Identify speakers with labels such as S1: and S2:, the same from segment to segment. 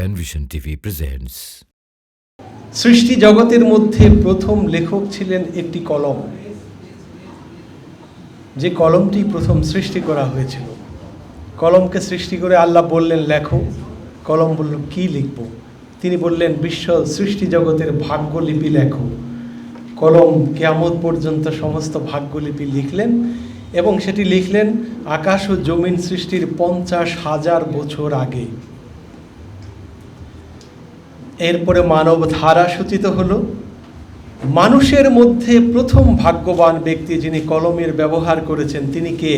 S1: Penvision TV presents.
S2: সৃষ্টি জগতের মধ্যে প্রথম লেখক ছিলেন একটি কলম। যে কলমটি প্রথম সৃষ্টি করা হয়েছিল। কলমকে সৃষ্টি করে আল্লাহ বললেন, লেখো। কলম বলল, কি লিখব? তিনি বললেন, বিশ্ব সৃষ্টি জগতের ভাগ্যলিপি লেখো। কলম কেয়ামত পর্যন্ত সমস্ত ভাগ্যলিপি লিখলেন এবং সেটি লিখলেন আকাশ ও জমিন সৃষ্টির পঞ্চাশ হাজার বছর আগে। এরপরে মানব ধারা সূচিত হলো। মানুষের মধ্যে প্রথম ভাগ্যবান ব্যক্তি যিনি কলমের ব্যবহার করেছেন, তিনি কে?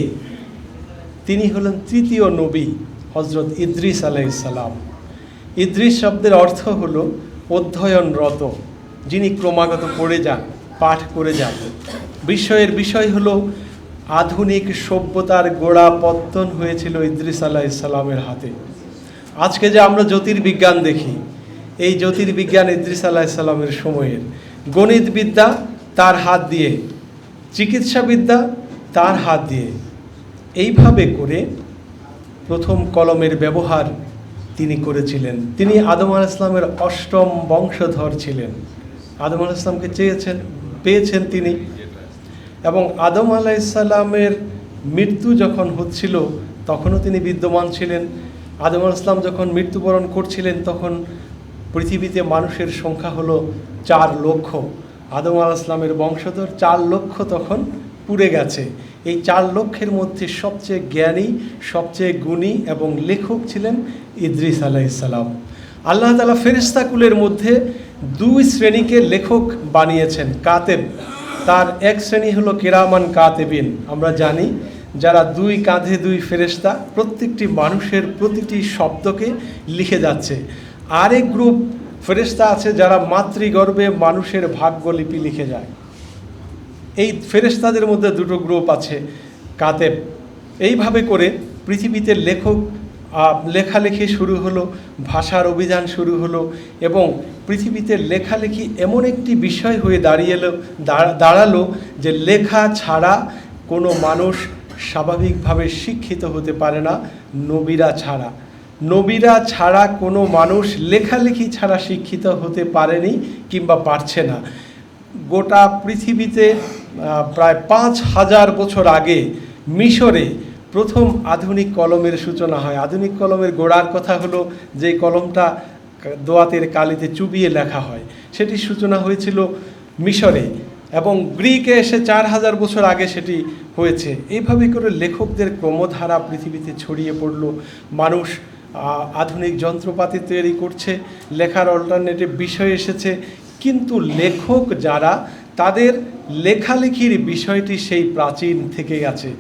S2: তিনি হলেন তৃতীয় নবী হজরত ইদ্রিস আলাইসালাম ইদ্রিস শব্দের অর্থ হলো অধ্যয়নরত, যিনি ক্রমাগত পড়ে যান, পাঠ করে যান। বিষয়ের বিষয় হল আধুনিক সভ্যতার গোড়া পত্তন হয়েছিল ইদ্রিস আলাইসালামের হাতে। আজকে যে আমরা জ্যোতির্বিজ্ঞান দেখি এই জ্যোতির্বিজ্ঞান ইদ্রিস আলাহিসাল্লামের সময়ের। গণিত বিদ্যা তার হাত দিয়ে চিকিৎসা বিদ্যা তার হাত দিয়ে। এইভাবে করে প্রথম কলমের ব্যবহার তিনি করেছিলেন। তিনি আদম আল ইসলামের অষ্টম বংশধর ছিলেন। আদম আল ইসলামকে চেয়েছেন, পেয়েছেন তিনি। এবং আদম আলাইসাল্লামের মৃত্যু যখন হচ্ছিল, তখনও তিনি বিদ্যমান ছিলেন। আদম আল ইসলাম যখন মৃত্যুবরণ করছিলেন, তখন পৃথিবীতে মানুষের সংখ্যা হলো চার লক্ষ। আদম আল ইসলামের বংশধর চার লক্ষ তখন পুড়ে গেছে। এই চার লক্ষের মধ্যে সবচেয়ে জ্ঞানী, সবচেয়ে গুণী এবং লেখক ছিলেন ইদ্রিস আলাইসাল্লাম আল্লাহ তালা ফেরিস্তাকুলের মধ্যে দুই শ্রেণীকে লেখক বানিয়েছেন, কাতেব। তার এক শ্রেণি হলো কেরামান কাতেবিন। আমরা জানি যারা দুই কাঁধে দুই ফেরেস্তা প্রত্যেকটি মানুষের প্রতিটি শব্দকে লিখে যাচ্ছে। আরেক গ্রুপ ফেরেস্তা আছে যারা মাতৃগর্ভে মানুষের ভাগ্যলিপি লিখে যায়। এই ফেরেস্তাদের মধ্যে দুটো গ্রুপ আছে কাতেব। এইভাবে করে পৃথিবীতে লেখক লেখালেখি শুরু হলো, ভাষার অভিযান শুরু হলো এবং পৃথিবীতে লেখালেখি এমন একটি বিষয় হয়ে দাঁড়িয়ে দাঁড়াল যে লেখা ছাড়া কোনো মানুষ স্বাভাবিকভাবে শিক্ষিত হতে পারে না, নবীরা ছাড়া। নবীরা ছাড়া কোনো মানুষ লেখালেখি ছাড়া শিক্ষিত হতে পারেনি কিংবা পারছে না। গোটা পৃথিবীতে প্রায় পাঁচ হাজার বছর আগে মিশরে প্রথম আধুনিক কলমের সূচনা হয়। আধুনিক কলমের গোড়ার কথা হলো যে কলমটা দোয়াতের কালিতে চুবিয়ে লেখা হয়। সেটি সূচনা হয়েছিল মিশরে এবং গ্রিকে এসে চার হাজার বছর আগে সেটি হয়েছে। এইভাবে করে লেখকদের ক্রমধারা পৃথিবীতে ছড়িয়ে পড়ল। মানুষ আধুনিক যন্ত্রপাতি তৈরি করছে, লেখার অল্টারনেটিভ বিষয় এসেছে, কিন্তু লেখক যারা, তাদের লেখালেখির বিষয়টি সেই প্রাচীন থেকে গেছে।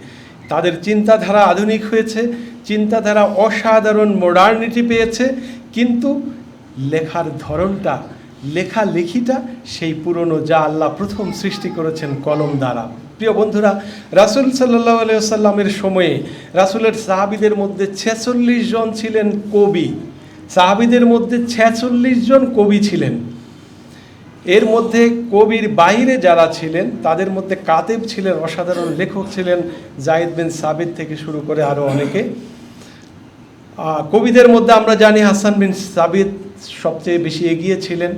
S2: তাদের চিন্তাধারা আধুনিক হয়েছে, চিন্তাধারা অসাধারণ মডার্নিটি পেয়েছে, কিন্তু লেখার ধরনটা, লেখালেখিটা সেই পুরনো যা আল্লাহ প্রথম সৃষ্টি করেছেন কলম দ্বারা। প্রিয় বন্ধুরা, রাসুল সাল্লাহ আলিয়াল্লামের সময়ে রাসুলের সাহাবিদের মধ্যে ছেচল্লিশ জন ছিলেন কবি। সাহাবিদের মধ্যে ছেচল্লিশ জন কবি ছিলেন। এর মধ্যে কবির বাইরে যারা ছিলেন, তাদের মধ্যে কাতেব ছিলেন, অসাধারণ লেখক ছিলেন জাহিদ বিন সাবিদ থেকে শুরু করে আরও অনেকে। কবিদের মধ্যে আমরা জানি হাসান বিন সাবিদ সবচেয়ে বেশি এগিয়ে ছিলেন।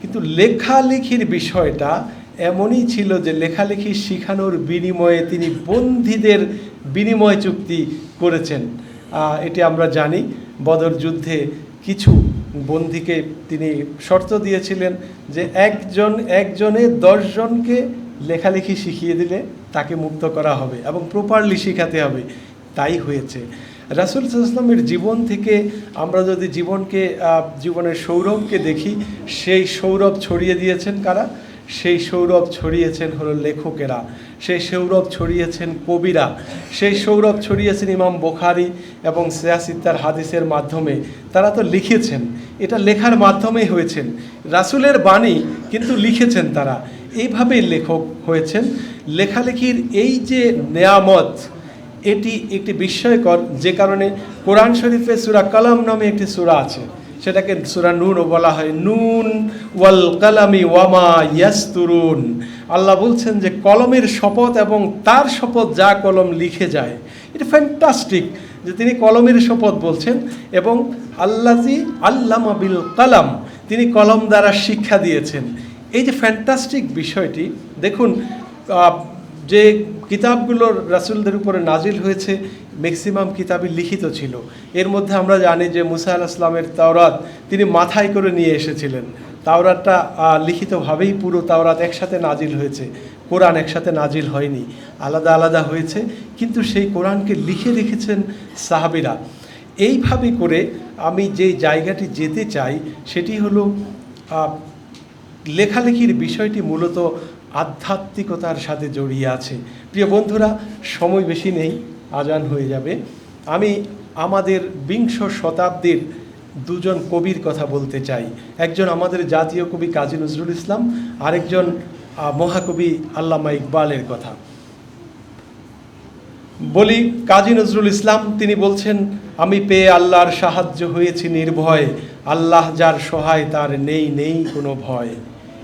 S2: কিন্তু লেখালেখির বিষয়টা এমনই ছিল যে লেখালেখি শিখানোর বিনিময়ে তিনি বন্দীদের বিনিময় চুক্তি করেছেন। এটি আমরা জানি। বদর যুদ্ধে কিছু বন্দীকে তিনি শর্ত দিয়েছিলেন যে একজন, একজনে দশজনকে লেখালেখি শিখিয়ে দিলে তাকে মুক্ত করা হবে এবং প্রপারলি শেখাতে হবে। তাই হয়েছে। রাসুল ইসলামের জীবন থেকে আমরা যদি জীবনকে জীবনের সৌরভকে দেখি, সেই সৌরভ ছড়িয়ে দিয়েছেন কারা? সেই সৌরভ ছড়িয়েছেন হলো লেখকেরা, সেই সৌরভ ছড়িয়েছেন কবিরা, সেই সৌরভ ছড়িয়েছেন ইমাম বোখারি এবং সিয়াসিত্তার হাদিসের মাধ্যমে। তারা তো লিখেছেন, এটা লেখার মাধ্যমেই হয়েছেন। রাসুলের বাণী কিন্তু লিখেছেন তারা। এইভাবেই লেখক হয়েছেন। লেখালেখির এই যে নেয়ামত, এটি একটি বিস্ময়কর, যে কারণে কোরআন শরীফে সুরা কালাম নামে একটি সূরা আছে। সেটাকে সুরা নুনও বলা হয়। নুন ওয়াল কালামি ওয়ামা ইয়াস্তুরুন। আল্লাহ বলছেন যে কলমের শপথ এবং তার শপথ যা কলম লিখে যায়, এটা ফ্যান্টাস্টিক যে তিনি কলমের শপথ বলছেন এবং আল্লাজি আল্লামা বিল কালাম তিনি কলম দ্বারা শিক্ষা দিয়েছেন। এই যে ফ্যান্টাস্টিক বিষয়টি, দেখুন যে কিতাবগুলো রাসুলদের উপরে নাজিল হয়েছে ম্যাক্সিমাম কিতাবই লিখিত ছিল। এর মধ্যে আমরা জানি যে মুসা আল ইসলামের তাওরাত তিনি মাথায় করে নিয়ে এসেছিলেন। তাওরাতটা লিখিতভাবেই পুরো তাওরাত একসাথে নাজিল হয়েছে। কোরআন একসাথে নাজিল হয়নি। আলাদা আলাদা হয়েছে। কিন্তু সেই কোরআনকে লিখে রেখেছেন সাহাবিরা। এইভাবে করে আমি যে জায়গাটি যেতে চাই, সেটি হলো লেখালেখির বিষয়টি মূলত আধ্যাত্মিকতার সাথে জড়িয়ে আছে। প্রিয় বন্ধুরা, সময় বেশি নেই, আজান হয়ে যাবে। আমি আমাদের বিংশ শতাব্দীর দুজন কবির কথা বলতে চাই। একজন আমাদের জাতীয় কবি কাজী নজরুল ইসলাম, আরেকজন মহাকবি আল্লামা ইকবালের কথা। বলি, কাজী নজরুল ইসলাম, তিনি বলছেন, আমি পেয়ে আল্লাহর সাহায্য হয়েছি নির্ভয়। আল্লাহ যার সহায় তার নেই নেই কোনো ভয়।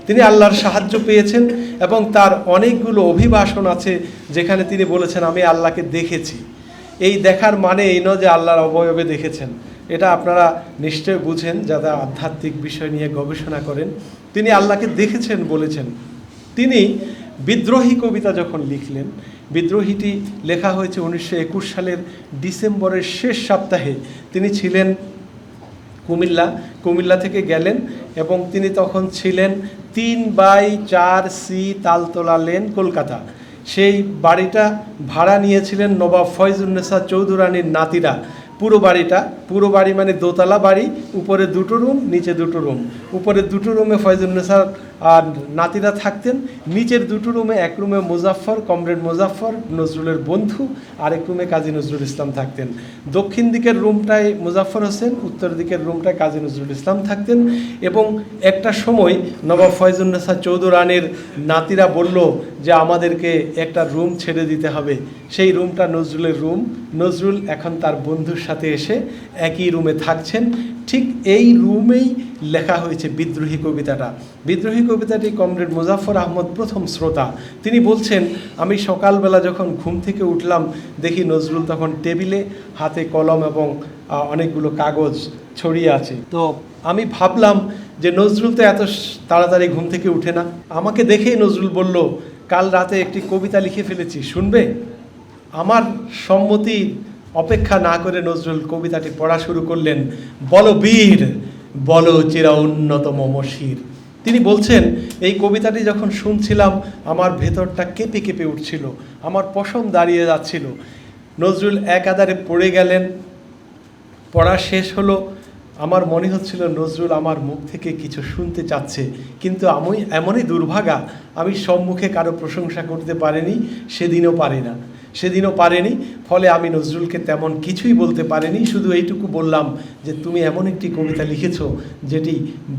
S2: তিনি আল্লাহর সাহায্য পেয়েছেন এবং তার অনেকগুলো অভিবাসন আছে যেখানে তিনি বলেছেন, আমি আল্লাহকে দেখেছি। এই দেখার মানে এই নয় যে আল্লাহর অবয়বে দেখেছেন। এটা আপনারা নিশ্চয় বুঝেন, যারা আধ্যাত্মিক বিষয় নিয়ে গবেষণা করেন। তিনি আল্লাহকে দেখেছেন বলেছেন। তিনি বিদ্রোহী কবিতা যখন লিখলেন, বিদ্রোহীটি লেখা হয়েছে উনিশশো একুশ সালের ডিসেম্বরের শেষ সপ্তাহে। তিনি ছিলেন কুমিল্লা কুমিল্লা থেকে গেলেন এবং তিনি তখন ছিলেন তিন বাই চার সি তালতলা লেন, কলকাতা। সেই বাড়িটা ভাড়া নিয়েছিলেন নবাব ফয়জুন্নেসা চৌধুরানীর নাতিরা। পুরো বাড়িটা, পুরো বাড়ি মানে দোতলা বাড়ি, উপরে দুটো রুম, নিচে দুটো রুম। উপরে দুটো রুমে ফয়জুন্নেসার আর নাতিরা থাকতেন। নিচের দুটো রুমে, এক রুমে মুজাফফর, কমরেড মুজাফফর, নজরুলের বন্ধু, আরেক রুমে কাজী নজরুল ইসলাম থাকতেন। দক্ষিণ দিকের রুমটায় মুজাফফর হোসেন, উত্তর দিকের রুমটায় কাজী নজরুল ইসলাম থাকতেন এবং একটা সময় নবাব ফয়জুন্নেসা চৌধুরানের নাতিরা বলল যে, আমাদেরকে একটা রুম ছেড়ে দিতে হবে। সেই রুমটা নজরুলের রুম। নজরুল এখন তার বন্ধুর সাথে এসে একই রুমে থাকছেন। ঠিক এই রুমেই লেখা হয়েছে বিদ্রোহী কবিতাটা। বিদ্রোহী কবিতাটি কমরেড মুজাফর আহমদ প্রথম শ্রোতা। তিনি বলছেন, আমি সকালবেলা যখন ঘুম থেকে উঠলাম, দেখি নজরুল তখন টেবিলে হাতে কলম এবং অনেকগুলো কাগজ ছড়িয়ে আছে। তো আমি ভাবলাম যে নজরুল তো এত তাড়াতাড়ি ঘুম থেকে উঠে না। আমাকে দেখেই নজরুল বলল, কাল রাতে একটি কবিতা লিখে ফেলেছি, শুনবে? আমার সম্মতি অপেক্ষা না করে নজরুল কবিতাটি পড়া শুরু করলেন, বল বীর, বল চিরা উন্নত মমশির তিনি বলছেন, এই কবিতাটি যখন শুনছিলাম, আমার ভেতরটা কেঁপে কেঁপে উঠছিল, আমার পশম দাঁড়িয়ে যাচ্ছিল। নজরুল এক আদারে পড়ে গেলেন, পড়া শেষ হলো। আমার মনে হচ্ছিল, নজরুল আমার মুখ থেকে কিছু শুনতে চাচ্ছে, কিন্তু আমি এমনই দুর্ভাগা, আমি সম্মুখে কারও প্রশংসা করতে পারিনি, সেদিনও পারি না। সেদিনও পারেনি, ফলে আমি নজরুলকে তেমন কিছুই বলতে পারিনি, শুধু এইটুকু বললাম যে তুমি এমন একটি কবিতা লিখেছ যেটি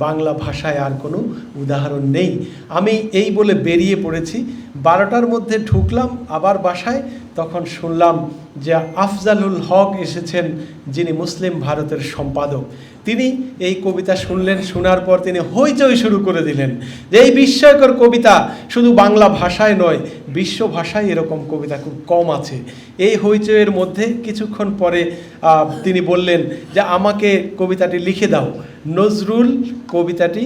S2: বাংলা ভাষায় আর কোনো উদাহরণ নেই। আমি এই বলে বেরিয়ে পড়েছি। বারোটার মধ্যে ঢুকলাম, আবার বাসায় তখন শুনলাম যে আফজালুল হক এসেছেন, যিনি মুসলিম ভারতের সম্পাদক। তিনি এই কবিতা শুনলেন, শোনার পর তিনি হইচই শুরু করে দিলেন যে এই বিস্ময়কর কবিতা শুধু বাংলা ভাষায় নয়, বিশ্ব ভাষায় এরকম কবিতা খুব কম আছে। এই হইচইয়ের মধ্যে কিছুক্ষণ পরে তিনি বললেন যে আমাকে কবিতাটি লিখে দাও। নজরুল কবিতাটি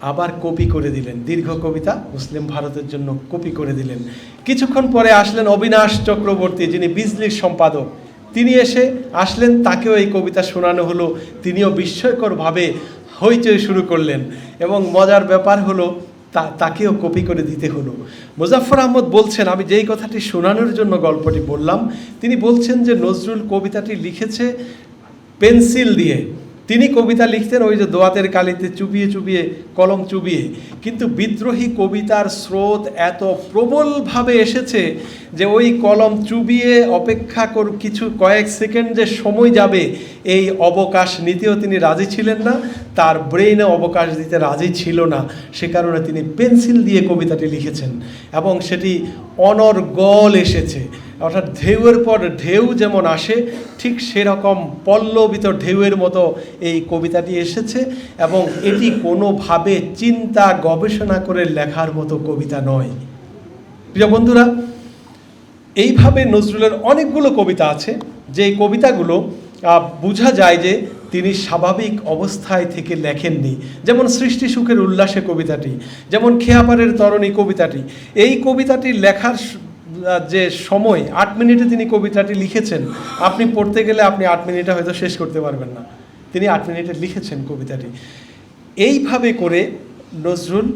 S2: আবার কপি করে দিলেন। দীর্ঘ কবিতা মুসলিম ভারতের জন্য কপি করে দিলেন। কিছুক্ষণ পরে আসলেন অবিনাশ চক্রবর্তী, যিনি বিজলির সম্পাদক। তিনি এসে আসলেন, তাকেও এই কবিতা শোনানো হলো। তিনিও বিস্ময়করভাবে হইচই শুরু করলেন এবং মজার ব্যাপার হলো, তা, তাকেও কপি করে দিতে হলো। মুজাফর আহমদ বলছেন, আমি যেই কথাটি শোনানোর জন্য গল্পটি বললাম, তিনি বলছেন যে নজরুল কবিতাটি লিখেছে পেন্সিল দিয়ে। তিনি কবিতা লিখতেন ওই যে দোয়াতের কালিতে চুবিয়ে চুবিয়ে কলম চুবিয়ে। কিন্তু বিদ্রোহী কবিতার স্রোত এত প্রবলভাবে এসেছে যে ওই কলম চুবিয়ে অপেক্ষা কর কিছু কয়েক সেকেন্ড যে সময় যাবে। এই অবকাশ নিতেও তিনি রাজি ছিলেন না, তার ব্রেইনে অবকাশ দিতে রাজি ছিল না। সে কারণে তিনি পেন্সিল দিয়ে কবিতাটি লিখেছেন এবং সেটি অনর্গল এসেছে। অর্থাৎ ঢেউয়ের পর ঢেউ যেমন আসে, ঠিক সেরকম পল্লবিত ঢেউয়ের মতো এই কবিতাটি এসেছে এবং এটি কোনোভাবে চিন্তা, গবেষণা করে লেখার মতো কবিতা নয়। প্রিয় বন্ধুরা, এইভাবে নজরুলের অনেকগুলো কবিতা আছে, যে কবিতাগুলো বোঝা যায় যে তিনি স্বাভাবিক অবস্থায় থেকে লেখেননি। যেমন সৃষ্টি সুখের উল্লাসে কবিতাটি, যেমন খেয়াপারের তরণী কবিতাটি, এই কবিতাটি লেখার যে সময়, আট মিনিটে তিনি কবিতাটি লিখেছেন, আপনি পড়তে গেলে আপনি আট মিনিটে হয়তো শেষ করতে পারবেন না। তিনি আট মিনিটে লিখেছেন কবিতাটি। এইভাবে করে নজরুল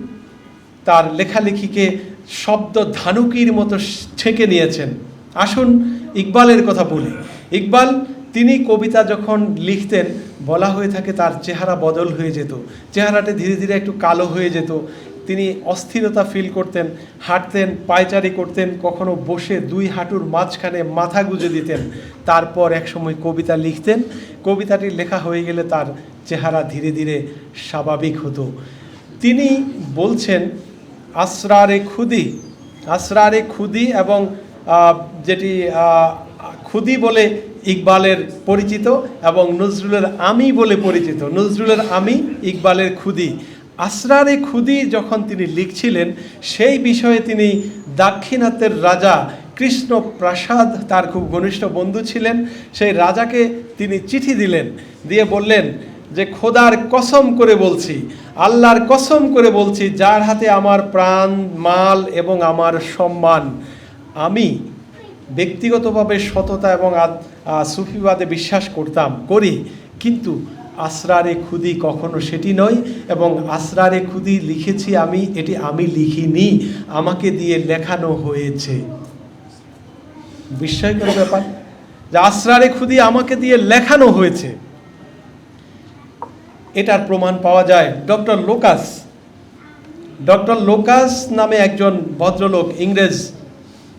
S2: তার লেখালেখিকে শব্দ ধানুকির মতো ছেঁকে নিয়েছেন। আসুন ইকবালের কথা বলি। ইকবাল, তিনি কবিতা যখন লিখতেন, বলা হয়ে থাকে তার চেহারা বদল হয়ে যেত। চেহারাটি ধীরে ধীরে একটু কালো হয়ে যেত। তিনি অস্থিরতা ফিল করতেন, হাঁটতেন, পায়চারি করতেন, কখনো বসে দুই হাঁটুর মাঝখানে মাথা গুজে দিতেন। তারপর একসময় কবিতা লিখতেন। কবিতাটি লেখা হয়ে গেলে তার চেহারা ধীরে ধীরে স্বাভাবিক হতো। তিনি বলছেন, আসরারে খুদি আসরারে খুদি এবং যেটি খুদি বলে ইকবালের পরিচিত এবং নজরুলের আমি বলে পরিচিত। নজরুলের আমি, ইকবালের খুদি। আসরারে খুদি যখন তিনি লিখছিলেন, সেই বিষয়ে তিনি দাক্ষিণাত্যের রাজা কৃষ্ণ প্রাসাদ তার খুব ঘনিষ্ঠ বন্ধু ছিলেন, সেই রাজাকে তিনি চিঠি দিলেন, দিয়ে বললেন যে, খোদার কসম করে বলছি, আল্লাহর কসম করে বলছি, যার হাতে আমার প্রাণ, মাল এবং আমার সম্মান, আমি ব্যক্তিগতভাবে সততা এবং সুফিবাদে বিশ্বাস করতাম, করি, কিন্তু আসরারে খুদি কখনো সেটি নয় এবং আসরারে খুদি লিখেছি আমি, এটি আমি লিখিনি, আমাকে দিয়ে লেখানো হয়েছে। বিস্ময়কর ব্যাপার যে আসরারে খুদি আমাকে দিয়ে লেখানো হয়েছে। এটার প্রমাণ পাওয়া যায় ডক্টর লোকাস। ডক্টর লোকাস নামে একজন ভদ্রলোক, ইংরেজ।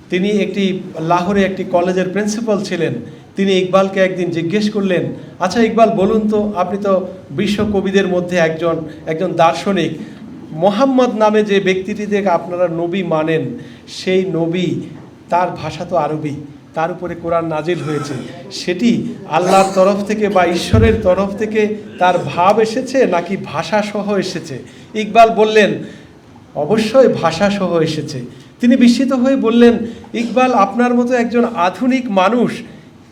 S2: তিনি একটি লাহোরে একটি কলেজের প্রিন্সিপাল ছিলেন। তিনি ইকবালকে একদিন জিজ্ঞেস করলেন আচ্ছা ইকবাল, বলুন তো, আপনি তো বিশ্ব কবিদের মধ্যে একজন একজন দার্শনিক। মোহাম্মদ নামে যে ব্যক্তিটিতে আপনারা নবী মানেন, সেই নবী, তার ভাষা তো আরবি, তার উপরে কোরআন নাজিল হয়েছে। সেটি আল্লাহর তরফ থেকে বা ঈশ্বরের তরফ থেকে তার ভাব এসেছে নাকি ভাষা সহ এসেছে? ইকবাল বললেন, অবশ্যই ভাষা সহ এসেছে। তিনি বিস্মিত হয়ে বললেন, ইকবাল, আপনার মতো একজন আধুনিক মানুষ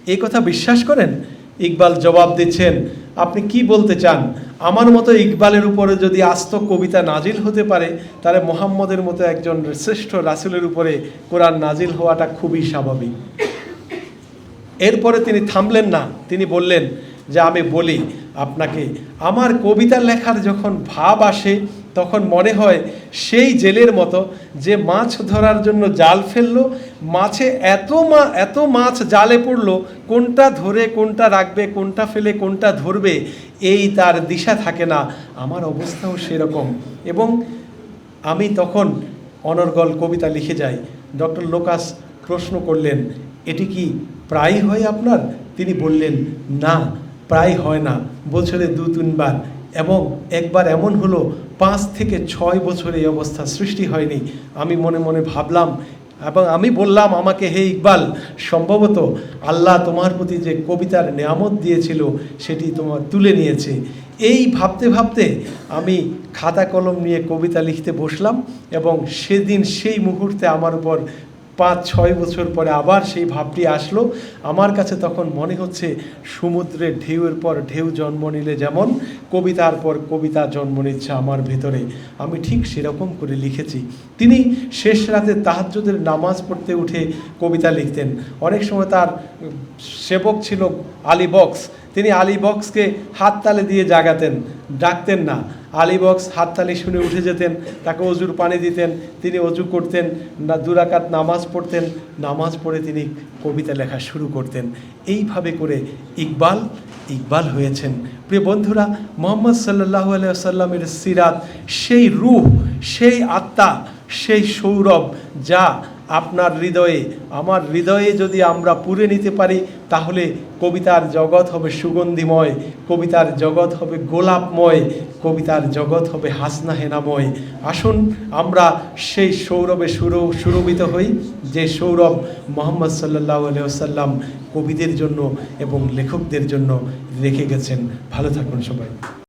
S2: এই কথা বিশ্বাস করেন? ইকবাল জবাব দিচ্ছেন, আপনি কি বলতে চান? আমার মতো ইকবালের উপরে যদি আস্ত কবিতা নাজিল হতে পারে, তাহলে মোহাম্মদের মতো একজন শ্রেষ্ঠ রাসুলের উপরে কোরআন নাজিল হওয়াটা খুবই স্বাভাবিক। এরপরে তিনি থামলেন না। তিনি বললেন যে আমি বলি আপনাকে, আমার কবিতা লেখার যখন ভাব আসে, তখন মনে হয় সেই জেলের মতো যে মাছ ধরার জন্য জাল ফেলল, মাছে এত মা, এত মাছ জালে পড়ল, কোনটা ধরে, কোনটা রাখবে, কোনটা ফেলে, কোনটা ধরবে, এই তার দিশা থাকে না। আমার অবস্থাও সেরকম। এবং আমি তখন অনর্গল কবিতা লিখে যাই। ডক্টর লোকাস প্রশ্ন করলেন, এটি কি প্রায় হয় আপনার? তিনি বললেন, না। প্রায় হয় না। বছরে দু তিনবার। এবং একবার এমন হলো, পাঁচ থেকে ছয় বছর এই অবস্থা সৃষ্টি হয়নি। আমি মনে মনে ভাবলাম এবং আমি বললাম আমাকে, হে ইকবাল, সম্ভবত আল্লাহ তোমার প্রতি যে কবিতার নেয়ামত দিয়েছিল, সেটি তোমার তুলে নিয়েছে। এই ভাবতে ভাবতে আমি খাতা কলম নিয়ে কবিতা লিখতে বসলাম এবং সেদিন সেই মুহূর্তে আমার উপর পাঁচ, ছয় বছর পরে আবার সেই ভাবটি আসলো। আমার কাছে তখন মনে হচ্ছে সমুদ্রের ঢেউয়ের পর ঢেউ জন্ম নিলে যেমন, কবিতার পর কবিতা জন্ম নিচ্ছে আমার ভেতরে। আমি ঠিক সেরকম করে লিখেছি। তিনি শেষ রাতে তাহাজ্জুদের নামাজ পড়তে উঠে কবিতা লিখতেন। অনেক সময় তার সেবক ছিল আলী বক্স। তিনি আলী বক্সকে হাততালে দিয়ে জাগাতেন, ডাকতেন না। আলী বক্স হাততালি শুনে উঠে যেতেন, তাকে অজুর পানি দিতেন, তিনি অজু করতেন, না দুরাকাত নামাজ পড়তেন, নামাজ পড়ে তিনি কবিতা লেখা শুরু করতেন। এইভাবে করে ইকবাল ইকবাল হয়েছেন। প্রিয় বন্ধুরা, মোহাম্মদ সাল্লাহ আলাইসাল্লামের সিরাত, সেই রূহ, সেই আত্মা, সেই সৌরভ, যা আপনার হৃদয়ে, আমার হৃদয়ে যদি আমরা পুরে নিতে পারি, তাহলে কবিতার জগৎ হবে সুগন্ধিময়, কবিতার জগৎ হবে গোলাপময়, কবিতার জগৎ হবে হাসনা হেনাময়। আসুন আমরা সেই সৌরভে সুর, সুরভিত হই, যে সৌরভ মোহাম্মদ সাল্লাহ আলিয়াল্লাম কবিদের জন্য এবং লেখকদের জন্য রেখে গেছেন। ভালো থাকুন সবাই।